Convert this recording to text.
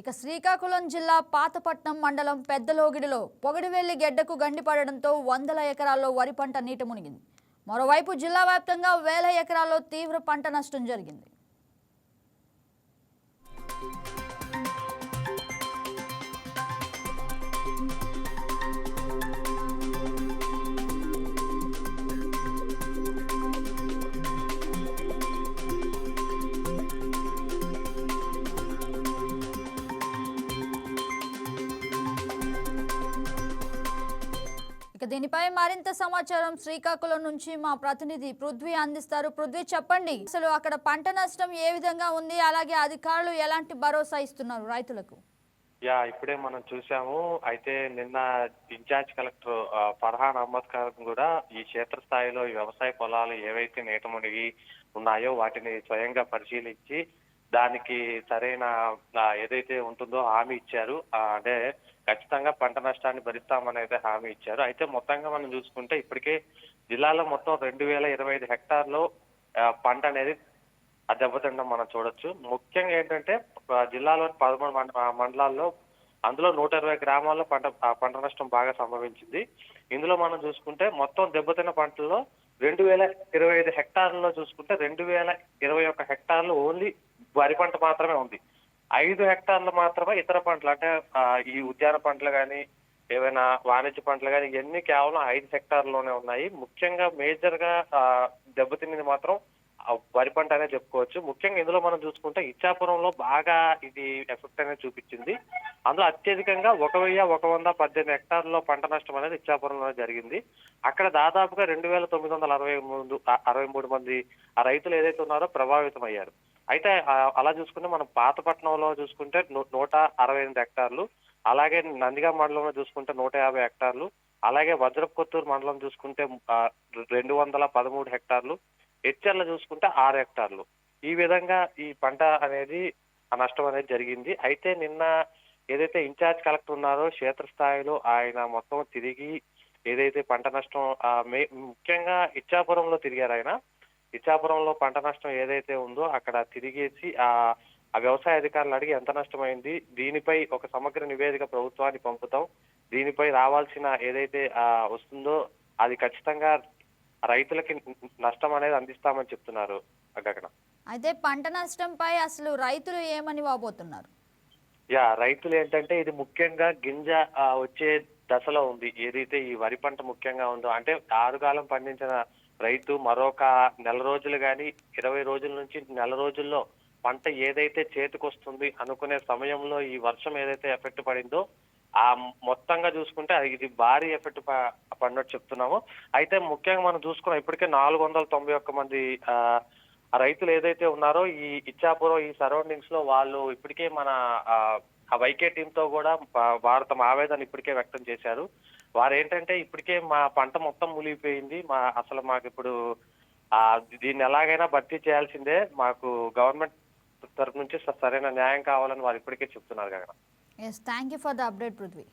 ఇక శ్రీకాకుళం జిల్లా పాతపట్నం మండలం పెద్దలోగిడిలో పొగడివెల్లి గెడ్డకు గండిపడడంతో వందల ఎకరాల్లో వరి పంట నీట మునిగింది. మరోవైపు జిల్లా వ్యాప్తంగా వేల ఎకరాల్లో తీవ్ర పంట నష్టం జరిగింది. దీనిపై మరింత సమాచారం శ్రీకాకుళం నుంచి మా ప్రతినిధి పృథ్వీ అందిస్తారు. పృథ్వీ చెప్పండి. అసలు అక్కడ పంట నష్టం ఏ విధంగా ఉంది? అలాగే అధికారులు ఎలాంటి భరోసా ఇస్తున్నారు రైతులకు? యా ఇప్పుడే మనం చూసాము అయితే నిన్న ఇన్ఛార్జ్ కలెక్టర్ ఫర్హాన్ అహ్మద్ ఖాన్ కూడా ఈ క్షేత్రస్థాయిలో ఈ వ్యవసాయ పొలాలు ఏవైతే నీట మునిగి ఉన్నాయో వాటిని స్వయంగా పరిశీలించి దానికి సరైన ఏదైతే ఉంటుందో హామీ ఇచ్చారు అంటే ఖచ్చితంగా పంట నష్టాన్ని భరిస్తామని అయితే హామీ ఇచ్చారు. అయితే మొత్తంగా మనం చూసుకుంటే ఇప్పటికే జిల్లాలో మొత్తం రెండు వేల ఇరవై ఐదు హెక్టార్లో పంట అనేది ఆ దెబ్బతిండం మనం చూడొచ్చు. ముఖ్యంగా ఏంటంటే జిల్లాలోని పదమూడు మండ- మండలాల్లో అందులో నూట ఇరవై గ్రామాల్లో పంట ఆ, పంట నష్టం బాగా సంభవించింది. ఇందులో మనం చూసుకుంటే మొత్తం దెబ్బతిన్న పంటల్లో రెండు వేల ఇరవై ఐదు హెక్టార్లలో చూసుకుంటే రెండు వేల ఇరవై ఒక్క హెక్టార్లు ఓన్లీ వరి పంట మాత్రమే ఉంది. ఐదు హెక్టార్లు మాత్రమే ఇతర పంటలు అంటే ఈ ఉద్యాన పంటలు కానీ ఏవైనా వాణిజ్య పంటలు కానీ ఇవన్నీ కేవలం ఐదు హెక్టార్లోనే ఉన్నాయి. ముఖ్యంగా మేజర్గా ఆ, దెబ్బతిన్నది మాత్రం వరి పంట అనే చెప్పుకోవచ్చు. ముఖ్యంగా ఇందులో మనం చూసుకుంటే ఇచ్చాపురంలో బాగా ఇది ఎఫెక్ట్ అనేది చూపించింది. అందులో అత్యధికంగా ఒక వెయ్యి ఒక వంద పద్దెనిమిది హెక్టార్లో పంట నష్టం అనేది ఇచ్చాపురంలో జరిగింది. అక్కడ దాదాపుగా రెండు వేల తొమ్మిది వందల అరవై మూడు అరవై మూడు మంది ఆ రైతులు ఏదైతే ఉన్నారో ప్రభావితం అయ్యారు అయితే అలా చూసుకుంటే మనం పాతపట్నంలో చూసుకుంటే నూట అరవై ఎనిమిది హెక్టార్లు అలాగే నందిగా మండలంలో చూసుకుంటే నూట యాభై హెక్టార్లు అలాగే వజ్రపుకొత్తూరు మండలం చూసుకుంటే రెండు వందల పదమూడు హెక్టార్లు హెచ్చర్లు చూసుకుంటే ఆరు హెక్టార్లు. ఈ విధంగా ఈ పంట అనేది ఆ నష్టం అనేది జరిగింది. అయితే నిన్న ఏదైతే ఇన్ఛార్జ్ కలెక్టర్ ఉన్నారో క్షేత్రస్థాయిలో ఆయన మొత్తం తిరిగి ఏదైతే పంట నష్టం మే- ముఖ్యంగా ఇచ్చాపురంలో తిరిగారు ఆయన ఇచ్చాపురంలో పంట నష్టం ఏదైతే ఉందో అక్కడ తిరిగేసి ఆ ఆ వ్యవసాయ అధికారులు అడిగి ఎంత నష్టమైంది దీనిపై ఒక సమగ్ర నివేదిక ప్రభుత్వానికి పంపుతాం. దీనిపై రావాల్సిన ఏదైతే ఆ వస్తుందో అది ఖచ్చితంగా రైతులకి నష్టం అనేది అందిస్తామని చెప్తున్నారు గగన అయితే పంట నష్టంపై అసలు రైతులు ఏమని వాపోతున్నారు? యా రైతులు ఏంటంటే ఇది ముఖ్యంగా గింజ వచ్చే దశలో ఉంది. ఏదైతే ఈ వరి పంట ముఖ్యంగా ఉందో అంటే ఆరుగాలం పండించిన రైతు మరొక నెల రోజులు కానీ ఇరవై రోజుల నుంచి నెల రోజుల్లో పంట ఏదైతే చేతికొస్తుంది అనుకునే సమయంలో ఈ వర్షం ఏదైతే ఎఫెక్ట్ పడిందో ఆ మొత్తంగా చూసుకుంటే అది ఇది భారీ ఎఫెక్ట్ పడినట్టు చెప్తున్నాము. అయితే ముఖ్యంగా మనం చూసుకున్నాం ఇప్పటికే నాలుగు వందల తొంభై ఒక్క మంది రైతులు ఏదైతే ఉన్నారో ఈ ఇచ్చాపురం ఈ సరౌండింగ్స్లో వాళ్ళు ఇప్పటికే మన ఆ, వైకే టీమ్తో కూడా వారు తమ ఆవేదన ఇప్పటికే వ్యక్తం చేశారు. వారు ఏంటంటే ఇప్పటికే మా పంట మొత్తం ములిగిపోయింది మా అసలు మాకు ఇప్పుడు ఆ దీన్ని ఎలాగైనా భర్తీ చేయాల్సిందే. మాకు గవర్నమెంట్ తరపు నుంచి సరైన న్యాయం కావాలని వారు ఇప్పటికే చెప్తున్నారు కదా yes thank you for the update Prithvi